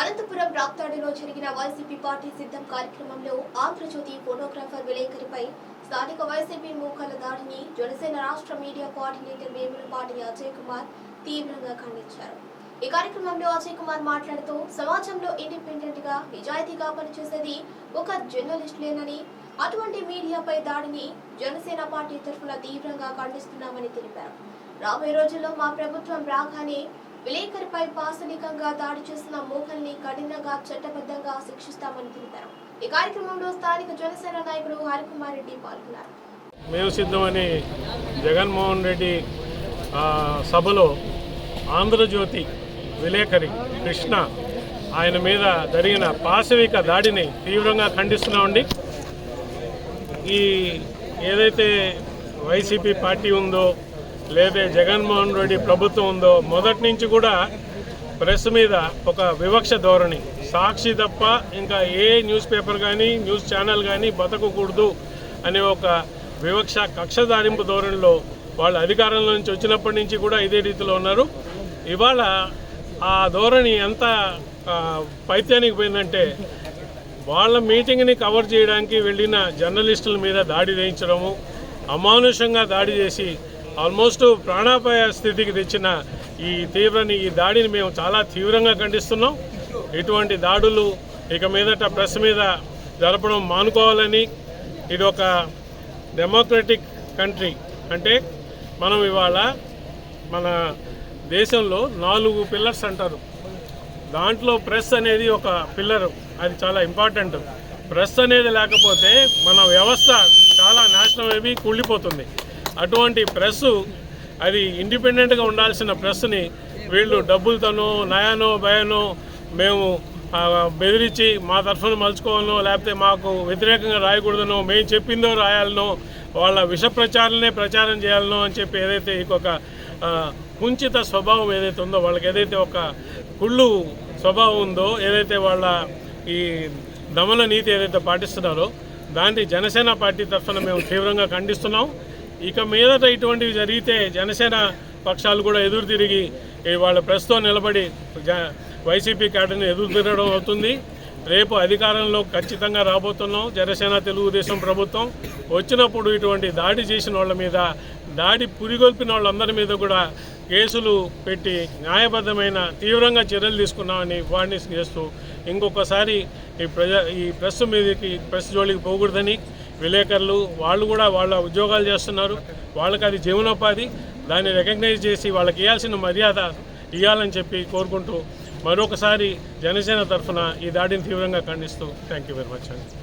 అనంతపురం రాప్తాడులో జరిగిన YCP party సిద్ధం కార్యక్రమంలో ఆంధ్రజ్యోతి ఫోటోగ్రాఫర్ విలేకరిపై స్థానిక వైసీపీ మూకల దాడిని జనసేన రాష్ట్ర మీడియా కోఆర్డినేటర్ వేములపాటి అజయ్ కుమార్ తీవ్రంగా ఖండించారు. ఈ కార్యక్రమంలో అజయ్ కుమార్ మాట్లాడుతూ సమాజంలో ఇండిపెండెంట్గా నిజాయితీగా పనిచేసేది ఒక జర్నలిస్ట్ లేనని అటువంటి మీడియాపై దాడిని జనసేన పార్టీ తరఫున తీవ్రంగా ఖండిస్తున్నామని తెలిపారు. రాబోయే రోజుల్లో మా ప్రభుత్వం రాగానే విలేకరిపై పాశవికంగా దాడి చేసిన మోహల్ని కఠినంగా చట్టబద్ధంగా శిక్షిస్తామని తెలిపారు. ఈ కార్యక్రమంలో స్థానిక జనసేన నాయకుడు హరికుమార్ రెడ్డి పాల్గొన్నారు. మేము సిద్ధమని జగన్మోహన్ రెడ్డి సభలో ఆంధ్రజ్యోతి విలేకరి కృష్ణ ఆయన మీద జరిగిన పాశవిక దాడిని తీవ్రంగా ఖండిస్తున్నామండి. ఈ ఏదైతే వైసీపీ పార్టీ ఉందో లేదా జగన్మోహన్ రెడ్డి ప్రభుత్వం ఉందో మొదటి నుంచి కూడా ప్రెస్ మీద ఒక వివక్ష ధోరణి. సాక్షి తప్ప ఇంకా ఏ న్యూస్ పేపర్ కానీ న్యూస్ ఛానల్ కానీ బతకకూడదు అనే ఒక వివక్ష కక్షదారింపు ధోరణిలో వాళ్ళు అధికారంలో నుంచి వచ్చినప్పటి నుంచి కూడా ఇదే రీతిలో ఉన్నారు. ఇవాళ ఆ ధోరణి ఎంత పైత్యానికి పోయిందంటే వాళ్ళ మీటింగ్ని కవర్ చేయడానికి వెళ్ళిన జర్నలిస్టుల మీద దాడి వేయించడము అమానుషంగా దాడి చేసి ఆల్మోస్ట్ ప్రాణాపాయ స్థితికి తెచ్చిన ఈ తీవ్రని ఈ దాడిని మేము చాలా తీవ్రంగా ఖండిస్తున్నాం. ఇటువంటి దాడులు ఇక మీదట ప్రెస్ మీద జరపడం మానుకోవాలని ఇది ఒక డెమోక్రటిక్ కంట్రీ. అంటే మనం ఇవాళ మన దేశంలో నాలుగు పిల్లర్స్ అంటారు. దాంట్లో ప్రెస్ అనేది ఒక పిల్లర్. అది చాలా ఇంపార్టెంట్. ప్రెస్ అనేది లేకపోతే మన వ్యవస్థ చాలా నాశనం అయిపోయి కుళ్ళిపోతుంది అటువంటి ప్రెస్ అది ఇండిపెండెంట్గా ఉండాల్సిన ప్రెస్ని వీళ్ళు డబ్బులతోనో నయానో భయానో మేము బెదిరించి మా తరఫున మలుచుకోవాలనో లేకపోతే మాకు వ్యతిరేకంగా రాయకూడదనో మేము చెప్పిందో రాయాలనో వాళ్ళ విష ప్రచారాలనే ప్రచారం చేయాలనో అని చెప్పి ఏదైతే ఇంకొక కుంచిత స్వభావం ఏదైతే ఉందో వాళ్ళకి ఏదైతే ఒక కుళ్ళు స్వభావం ఉందో ఏదైతే వాళ్ళ ఈ దమన నీతి ఏదైతే పాటిస్తున్నారో దాన్ని జనసేన పార్టీ తరఫున మేము తీవ్రంగా ఖండిస్తున్నాం. ఇక మీదట ఇటువంటివి జరిగితే జనసేన పక్షాలు కూడా ఎదురు తిరిగి వాళ్ళ ప్రస్తుతం నిలబడి జ- వైసీపీ కేటర్ని ఎదురు తిరగడం అవుతుంది. రేపు అధికారంలో ఖచ్చితంగా రాబోతున్నాం. జనసేన తెలుగుదేశం ప్రభుత్వం వచ్చినప్పుడు ఇటువంటి దాడి చేసిన వాళ్ళ మీద దాడి పురిగొల్పిన వాళ్ళందరి మీద కూడా కేసులు పెట్టి న్యాయబద్ధమైన తీవ్రంగా చర్యలు తీసుకున్నామని వార్నింగ్ చేస్తూ ఇంకొకసారి ఈ ప్రజా ఈ ప్రెస్ మీదకి ప్రెస్ జోలికి పోకూడదని విలేకరులు వాళ్ళు కూడా వాళ్ళ ఉద్యోగాలు చేస్తున్నారు. వాళ్ళకి అది జీవనోపాధి. దాన్ని రికగ్నైజ్ చేసి వాళ్ళకి ఇవ్వాల్సిన మర్యాద ఇవ్వాలని చెప్పి కోరుకుంటూ మరొకసారి జనసేన తరఫున ఈ దాడిని తీవ్రంగా ఖండిస్తూ థ్యాంక్ యూ వెరీ మచ్ అండి.